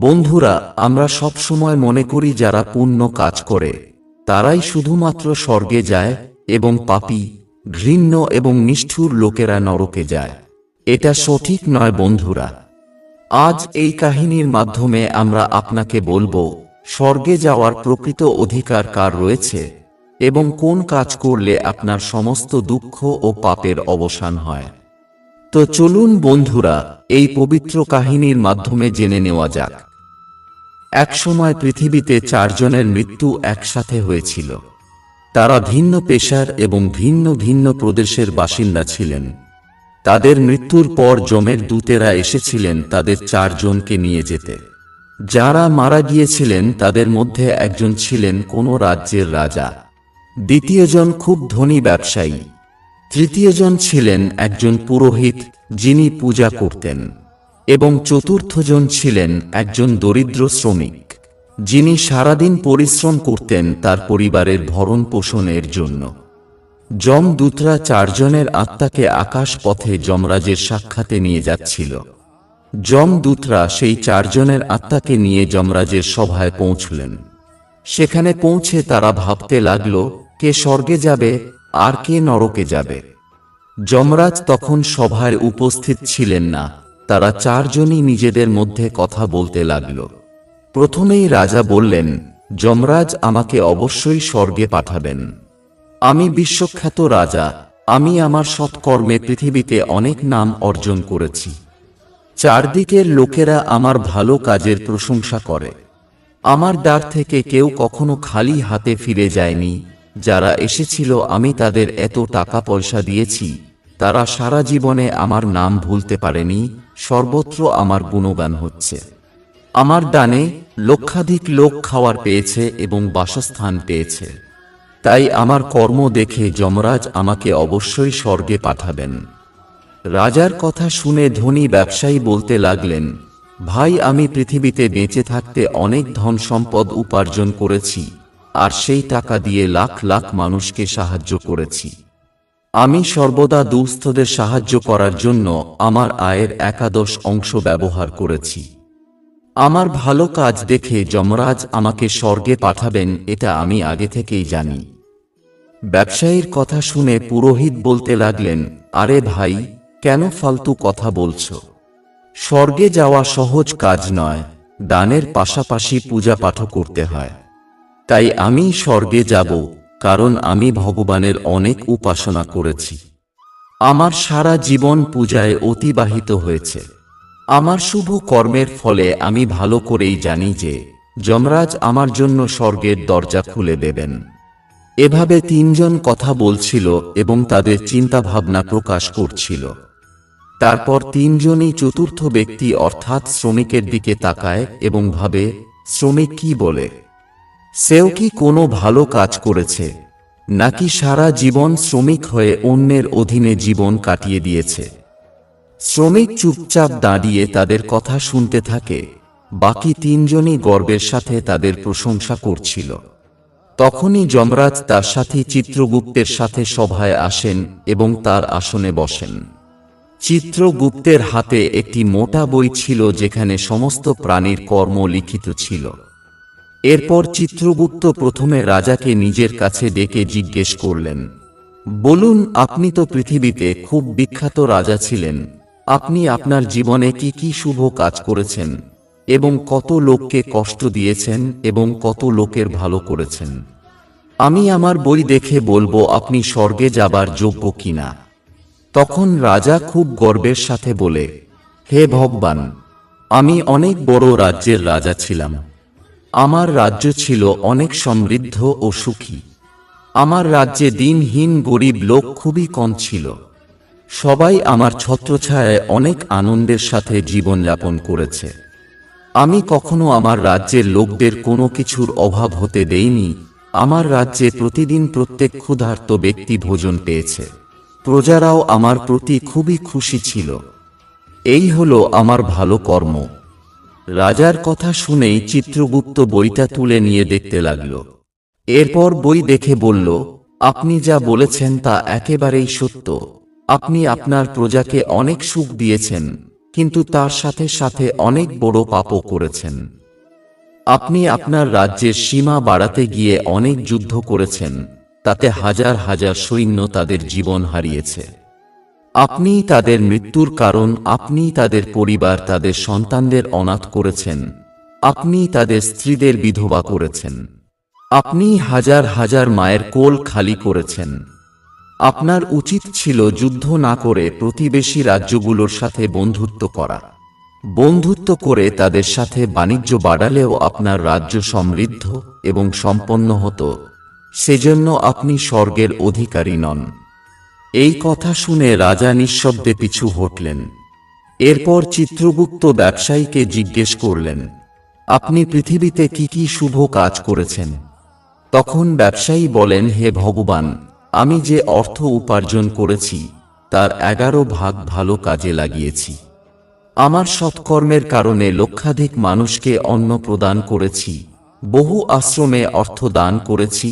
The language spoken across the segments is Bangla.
বন্ধুরা, আমরা সব সময় মনে করি যারা পুণ্য কাজ করে, তারাই শুধুমাত্র স্বর্গে যায় এবং পাপী, ঘৃণ্য এবং নিষ্ঠুর লোকেরা নরকে যায়। এটা সঠিক নয় বন্ধুরা। আজ এই কাহিনীর মাধ্যমে আমরা আপনাকে বলব, স্বর্গে যাওয়ার প্রকৃত অধিকার কার রয়েছে এবং কোন কাজ করলে আপনার সমস্ত দুঃখ ও পাপের অবসান হয়। তো চলুন বন্ধুরা, এই পবিত্র কাহিনীর মাধ্যমে জেনে নেওয়া যাক। একসময় পৃথিবীতে চারজনের মৃত্যু একসাথে হয়েছিল। তারা ভিন্ন পেশার এবং ভিন্ন ভিন্ন প্রদেশের বাসিন্দা ছিলেন। তাদের মৃত্যুর পর জমের দূতেরা এসেছিলেন তাদের চারজনকে নিয়ে যেতে। যারা মারা গিয়েছিলেন, তাদের মধ্যে একজন ছিলেন কোন রাজ্যের রাজা। দ্বিতীয়জন খুব ধনী ব্যবসায়ী। তৃতীয়জন ছিলেন একজন পুরোহিত, যিনি পূজা করতেন, এবং চতুর্থজন ছিলেন একজন দরিদ্র শ্রমিক, যিনি সারাদিন পরিশ্রম করতেন তার পরিবারের ভরণ পোষণের জন্য। যমদূতরা চারজনের আত্মাকে আকাশ পথে যমরাজের সাক্ষাতে নিয়ে যাচ্ছিল। যমদূতরা সেই চারজনের আত্মাকে নিয়ে যমরাজের সভায় পৌঁছলেন। সেখানে পৌঁছে তারা ভাবতে লাগল, কে স্বর্গে যাবে আর কে নরকে যাবে? যমরাজ তখন সভায় উপস্থিত ছিলেন না। তারা চারজনই নিজেদের মধ্যে কথা বলতে লাগল। প্রথমেই রাজা বললেন, যমরাজ আমাকে অবশ্যই স্বর্গে পাঠাবেন। আমি বিশ্বখ্যাত রাজা। আমি আমার সৎকর্মে পৃথিবীতে অনেক নাম অর্জন করেছি। চারদিকের লোকেরা আমার ভালো কাজের প্রশংসা করে। আমার দ্বার থেকে কেউ কখনো খালি হাতে ফিরে যায়নি। যারা এসেছিল, আমি তাদের এত টাকা পয়সা দিয়েছি, তারা সারা জীবনে আমার নাম ভুলতে পারেনি, সর্বত্র আমার গুণগান হচ্ছে। আমার দানে লক্ষাধিক লোক খাওয়ার পেয়েছে এবং বাসস্থান পেয়েছে। তাই আমার কর্ম দেখে যমরাজ আমাকে অবশ্যই স্বর্গে পাঠাবেন। রাজার কথা শুনে ধনী ব্যবসায়ী বলতে লাগলেন, ভাই, আমি পৃথিবীতে বেঁচে থাকতে অনেক ধন সম্পদ উপার্জন করেছি আর সেই টাকা দিয়ে লাখ লাখ মানুষকে সাহায্য করেছি। আমি সর্বদা দুস্থদের সাহায্য করার জন্য আমার আয়ের একাদশ অংশ ব্যবহার করেছি। আমার ভালো কাজ দেখে যমরাজ আমাকে স্বর্গে পাঠাবেন, এটা আমি আগে থেকেই জানি। ব্যবসায়ীর কথা শুনে পুরোহিত বলতে লাগলেন, আরে ভাই, কেন ফালতু কথা বলছো? স্বর্গে যাওয়া সহজ কাজ নয়, দানের পাশাপাশি পূজা পাঠও করতে হয়। তাই আমি স্বর্গে যাব, কারণ আমি ভগবানের অনেক উপাসনা করেছি। আমার সারা জীবন পূজায় অতিবাহিত হয়েছে। আমার শুভ কর্মের ফলে আমি ভালো করেই জানি যে, যমরাজ আমার জন্য স্বর্গের দরজা খুলে দেবেন। এভাবে তিনজন কথা বলছিল এবং তাদের চিন্তাভাবনা প্রকাশ করছিল। তারপর তিনজনই চতুর্থ ব্যক্তি অর্থাৎ শ্রমিকের দিকে তাকায় এবং ভাবে, শ্রমিক কি বলে? সেও কি কোনো ভালো কাজ করেছে? নাকি সারা জীবন শ্রমিক হয়ে অন্যের অধীনে জীবন কাটিয়ে দিয়েছে? শ্রমিক চুপচাপ দাঁড়িয়ে তাদের কথা শুনতে থাকে, বাকি তিনজনই গর্বের সাথে তাদের প্রশংসা করছিল। তখনই যমরাজ তার সাথী চিত্রগুপ্তের সাথে সভায় আসেন এবং তার আসনে বসেন। চিত্রগুপ্তের হাতে একটি মোটা বই ছিল যেখানে সমস্ত প্রাণীর কর্ম লিখিত ছিল। এরপর চিত্রগুপ্ত প্রথমে রাজাকে নিজের কাছে ডেকে জিজ্ঞেস করলেন, বলুন, আপনি তো পৃথিবীতে খুব বিখ্যাত রাজা ছিলেন। আপনি আপনার জীবনে কি কি শুভ কাজ করেছেন এবং কত লোককে কষ্ট দিয়েছেন এবং কত লোকের ভালো করেছেন? আমি আমার বই দেখে বলব, আপনি স্বর্গে যাবার যোগ্য কিনা? তখন রাজা খুব গর্বের সাথে বলে, হে ভগবান, আমি অনেক বড় রাজ্যের রাজা ছিলাম। আমার রাজ্য ছিল অনেক সমৃদ্ধ ও সুখী। আমার রাজ্যে দিনহীন গরিব লোক খুবই কম ছিল। সবাই আমার ছত্রছায়ায় অনেক আনন্দের সাথে জীবনযাপন করেছে। আমি কখনো আমার রাজ্যের লোকদের কোনো কিছুর অভাব হতে দেইনি। আমার রাজ্যে প্রতিদিন প্রত্যেক ক্ষুধার্ত ব্যক্তি ভোজন পেয়েছে। প্রজারাও আমার প্রতি খুবই খুশি ছিল। এই হলো আমার ভালো কর্ম। রাজার কথা শুনেই চিত্রগুপ্ত বইটা তুলে নিয়ে দেখতে লাগল। এরপর বই দেখে বলল, আপনি যা বলেছেন তা একেবারেই সত্য। আপনি আপনার প্রজাকে অনেক সুখ দিয়েছেন, কিন্তু তার সাথে সাথে অনেক বড় পাপও করেছেন। আপনি আপনার রাজ্যের সীমা বাড়াতে গিয়ে অনেক যুদ্ধ করেছেন, তাতে হাজার হাজার সৈন্য তাদের জীবন হারিয়েছে। আপনি তাদের মৃত্যুর কারণ, আপনি তাদের পরিবার, তাদের সন্তানদের অনাথ করেছেন। আপনি তাদের স্ত্রীদের বিধবা করেছেন। আপনি হাজার হাজার মায়ের কোল খালি করেছেন। আপনার উচিত ছিল যুদ্ধ না করে প্রতিবেশী রাজ্যগুলোর সাথে বন্ধুত্ব করা। বন্ধুত্ব করে তাদের সাথে বাণিজ্য বাড়ালেও আপনার রাজ্য সমৃদ্ধ এবং সম্পন্ন হতো। সেজন্য আপনি স্বর্গের অধিকারী নন। এই কথা শুনে রাজা নিঃশব্দে পিছু হটলেন। এরপর চিত্রগুপ্ত ব্যবসায়ীকে জিজ্ঞেস করলেন, আপনি পৃথিবীতে কি কি শুভ কাজ করেছেন? তখন ব্যবসায়ী বলেন, হে ভগবান, আমি যে অর্থ উপার্জন করেছি, তার এগারো ভাগ ভালো কাজে লাগিয়েছি। আমার সৎকর্মের কারণে লক্ষাধিক মানুষকে অন্ন প্রদান করেছি, বহু আশ্রমে অর্থ দান করেছি,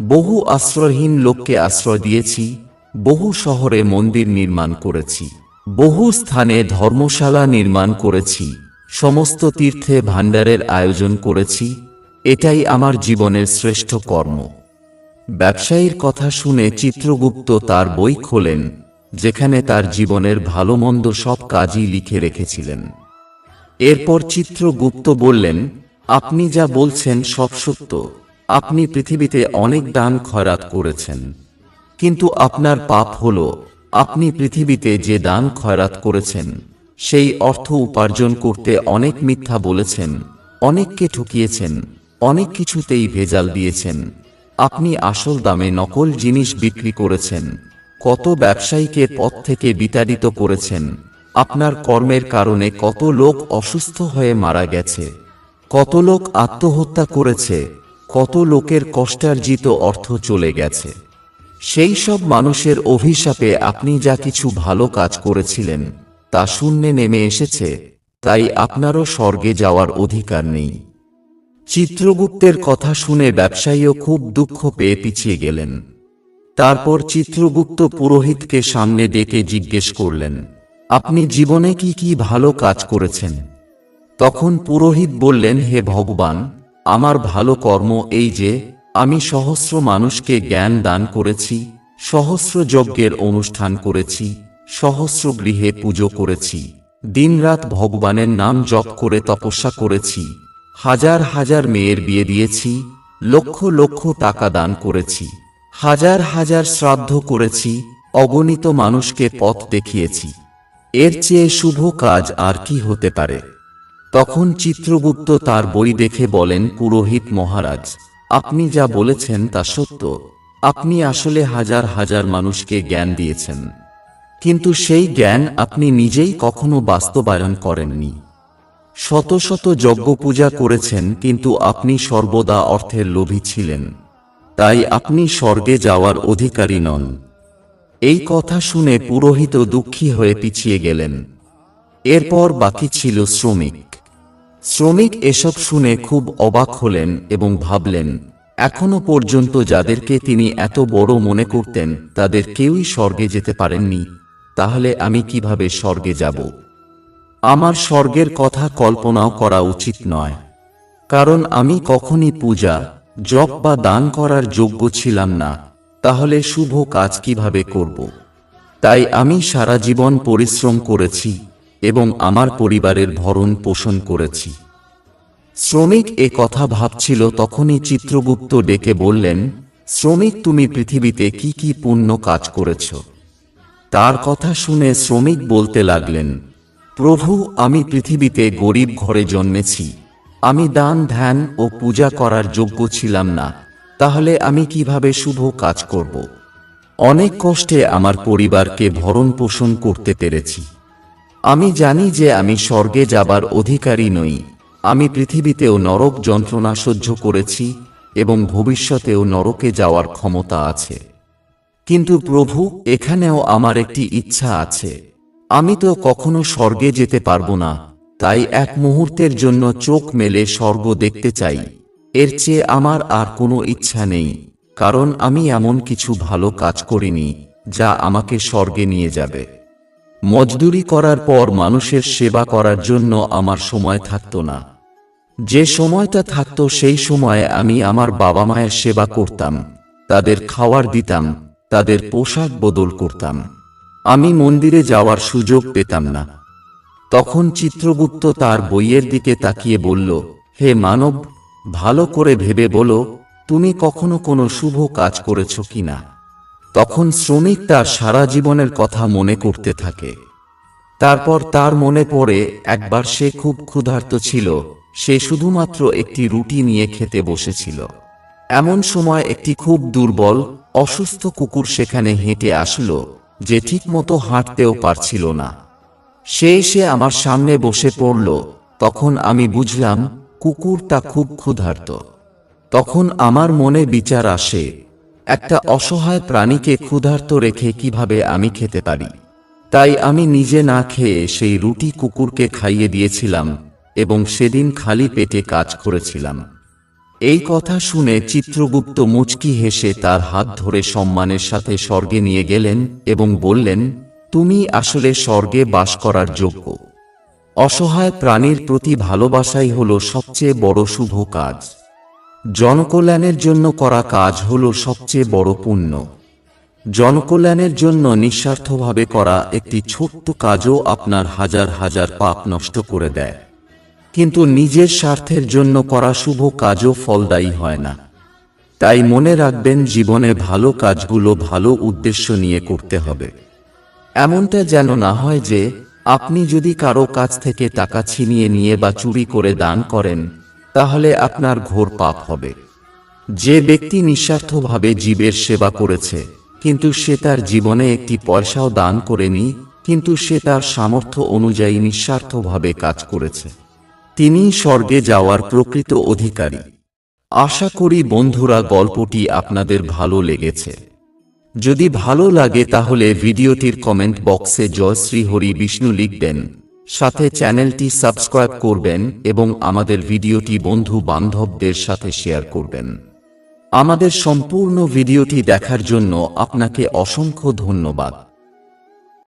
বহু আশ্রয়হীন লোককে আশ্রয় দিয়েছি বহু শহরে মন্দির নির্মাণ করেছি, বহু স্থানে ধর্মশালা নির্মাণ করেছি, সমস্ত তীর্থে ভাণ্ডারের আয়োজন করেছি, এটাই আমার জীবনের শ্রেষ্ঠ কর্ম। ব্যবসায়ীর কথা শুনে চিত্রগুপ্ত তার বই খোলেন, যেখানে তার জীবনের ভালো মন্দ সব কাজই লিখে রেখেছিলেন। এরপর চিত্রগুপ্ত বললেন, আপনি যা বলছেন সব সত্য। আপনি পৃথিবীতে অনেক দান খয়রাত করেছেন। কিন্তু আপনার পাপ হল, আপনি পৃথিবীতে যে দান খয়রাত করেছেন, সেই অর্থ উপার্জন করতে অনেক মিথ্যা বলেছেন, অনেককে ঠকিয়েছেন, অনেক কিছুতেই ভেজাল দিয়েছেন। আপনি আসল দামে নকল জিনিস বিক্রি করেছেন, কত ব্যবসায়ীকে পথ থেকে বিতাড়িত করেছেন, আপনার কর্মের কারণে কত লোক অসুস্থ হয়ে মারা গেছে, কত লোক আত্মহত্যা করেছে, কত লোকের কষ্টার্জিত অর্থ চলে গেছে। সেই সব মানুষের অভিশাপে আপনি যা কিছু ভালো কাজ করেছিলেন, তা শূন্যে নেমে এসেছে, তাই আপনারও স্বর্গে যাওয়ার অধিকার নেই। চিত্রগুপ্তের কথা শুনে ব্যবসায়ীও খুব দুঃখ পেয়ে পিছিয়ে গেলেন। তারপর চিত্রগুপ্ত পুরোহিতকে সামনে ডেকে জিজ্ঞেস করলেন, আপনি জীবনে কি কি ভালো কাজ করেছেন? তখন পুরোহিত বললেন, হে ভগবান, আমার ভালো কর্ম এই যে আমি সহস্র মানুষকে জ্ঞান দান করেছি, সহস্র যজ্ঞের অনুষ্ঠান করেছি, সহস্র গৃহে পুজো করেছি, দিনরাত ভগবানের নাম জপ করে তপস্যা করেছি, হাজার হাজার মেয়ের বিয়ে দিয়েছি, লক্ষ লক্ষ টাকা দান করেছি, হাজার হাজার শ্রাদ্ধ করেছি, অগণিত মানুষকে পথ দেখিয়েছি। এর চেয়ে শুভ কাজ আর কি হতে পারে? তখন চিত্রগুপ্ত তার বই দেখে বলেন পুরোহিত মহারাজ আপনি যা বলেছেন তা সত্য। আপনি আসলে হাজার হাজার মানুষকে জ্ঞান দিয়েছেন। কিন্তু সেই জ্ঞান আপনি নিজেই কখনো বাস্তবায়ন করেননি। শত শত যজ্ঞ পূজা করেছেন, কিন্তু আপনি সর্বদা অর্থের লোভী ছিলেন। তাই আপনি স্বর্গে যাওয়ার অধিকারী নন। এই কথা শুনে পুরোহিত দুঃখী হয়ে পিছিয়ে গেলেন। এরপর বাকি ছিল শ্রমিক। শ্রমিক এসব শুনে খুব অবাক হলেন এবং ভাবলেন এখনও পর্যন্ত যাদেরকে তিনি এত বড় মনে করতেন, তাদের কেউই স্বর্গে যেতে পারেননি। তাহলে আমি কীভাবে স্বর্গে যাব? আমার স্বর্গের কথা কল্পনাও করা উচিত নয়। কারণ আমি কখনই পূজা, জপ বা দান করার যোগ্য ছিলাম না। তাহলে শুভ কাজ কীভাবে করব? তাই আমি সারা জীবন পরিশ্রম করেছি এবং আমার পরিবারের ভরণ পোষণ করেছি। শ্রমিক এ কথা ভাবছিল তখনই চিত্রগুপ্ত ডেকে বললেন, শ্রমিক, তুমি পৃথিবীতে কি কি পুণ্য কাজ করেছ? তার কথা শুনে শ্রমিক বলতে লাগলেন, প্রভু, আমি পৃথিবীতে গরিব ঘরে জন্মেছি। আমি দান, ধ্যান ও পূজা করার যোগ্য ছিলাম না। তাহলে আমি কীভাবে শুভ কাজ করব? অনেক কষ্টে আমার পরিবারকে ভরণ পোষণ করতে পেরেছি। আমি জানি যে আমি স্বর্গে যাবার অধিকারী নই। আমি পৃথিবীতেও নরক যন্ত্রণা সহ্য করেছি এবং ভবিষ্যতেও নরকে যাওয়ার ক্ষমতা আছে। কিন্তু প্রভু, এখানেও আমার একটি ইচ্ছা আছে। আমি তো কখনো স্বর্গে যেতে পারব না, তাই এক মুহূর্তের জন্য চোখ মেলে স্বর্গ দেখতে চাই। এর চেয়ে আমার আর কোনো ইচ্ছা নেই, কারণ আমি এমন কিছু ভালো কাজ করিনি, যা আমাকে স্বর্গে নিয়ে যাবে। মজদুরি করার পর মানুষের সেবা করার জন্য আমার সময় থাকতো না। যে সময়টা থাকতো সেই সময়ে আমি আমার বাবা মায়ের সেবা করতাম, তাদের খাওয়ার দিতাম, তাদের পোশাক বদল করতাম। আমি মন্দিরে যাওয়ার সুযোগ পেতাম না। তখন চিত্রগুপ্ত তার বইয়ের দিকে তাকিয়ে বলল, হে মানব, ভালো করে ভেবে বলো, তুমি কখনো কোনো শুভ কাজ করেছ কিনা? তখন শ্রমিক তার সারা জীবনের কথা মনে করতে থাকে। তারপর তার মনে পড়ে, একবার সে খুব ক্ষুধার্ত ছিল, সে শুধুমাত্র একটি রুটি নিয়ে খেতে বসেছিল। এমন সময় একটি খুব দুর্বল, অসুস্থ কুকুর সেখানে হেঁটে আসলো, যে ঠিকমতো হাঁটতেও পারছিল না। সে এসে আমার সামনে বসে পড়ল, তখন আমি বুঝলাম, কুকুরটা খুব ক্ষুধার্ত। তখন আমার মনে বিচার আসে একটা অসহায় প্রাণীকে ক্ষুধার্ত রেখে কীভাবে আমি খেতে পারি? তাই আমি নিজে না খেয়ে সেই রুটি কুকুরকে খাইয়ে দিয়েছিলাম এবং সেদিন খালি পেটে কাজ করেছিলাম। এই কথা শুনে চিত্রগুপ্ত মুচকি হেসে তার হাত ধরে সম্মানের সাথে স্বর্গে নিয়ে গেলেন এবং বললেন, তুমি আসলে স্বর্গে বাস করার যোগ্য। অসহায় প্রাণীর প্রতি ভালোবাসাই হল সবচেয়ে বড় শুভ কাজ। জনকল্যাণের জন্য করা কাজ হল সবচেয়ে বড় পুণ্য। জনকল্যাণের জন্য নিঃস্বার্থভাবে করা একটি ছোট্ট কাজও আপনার হাজার হাজার পাপ নষ্ট করে দেয়। কিন্তু নিজের স্বার্থের জন্য করা শুভ কাজও ফলদায়ী হয় না। তাই মনে রাখবেন জীবনে ভালো কাজগুলো ভালো উদ্দেশ্য নিয়ে করতে হবে। এমনটা যেন না হয় যে, আপনি যদি কারও কাছ থেকে টাকা ছিনিয়ে নিয়ে বা চুরি করে দান করেন তাহলে আপনার ঘোর পাপ হবে। যে ব্যক্তি নিঃস্বার্থভাবে জীবের সেবা করেছে, কিন্তু সে তার জীবনে একটি পয়সাও দান করেনি, কিন্তু সে তার সামর্থ্য অনুযায়ী নিঃস্বার্থভাবে কাজ করেছে। তিনি স্বর্গে যাওয়ার প্রকৃত অধিকারী। আশা করি বন্ধুরা, গল্পটি আপনাদের ভালো লেগেছে। যদি ভালো লাগে তাহলে ভিডিওটির কমেন্ট বক্সে জয় শ্রী হরি বিষ্ণু লিখবেন। সাথে চ্যানেলটি সাবস্ক্রাইব করবেন এবং আমাদের ভিডিওটি বন্ধু বান্ধবদের সাথে শেয়ার করবেন। আমাদের সম্পূর্ণ ভিডিওটি দেখার জন্য আপনাকে অসংখ্য ধন্যবাদ।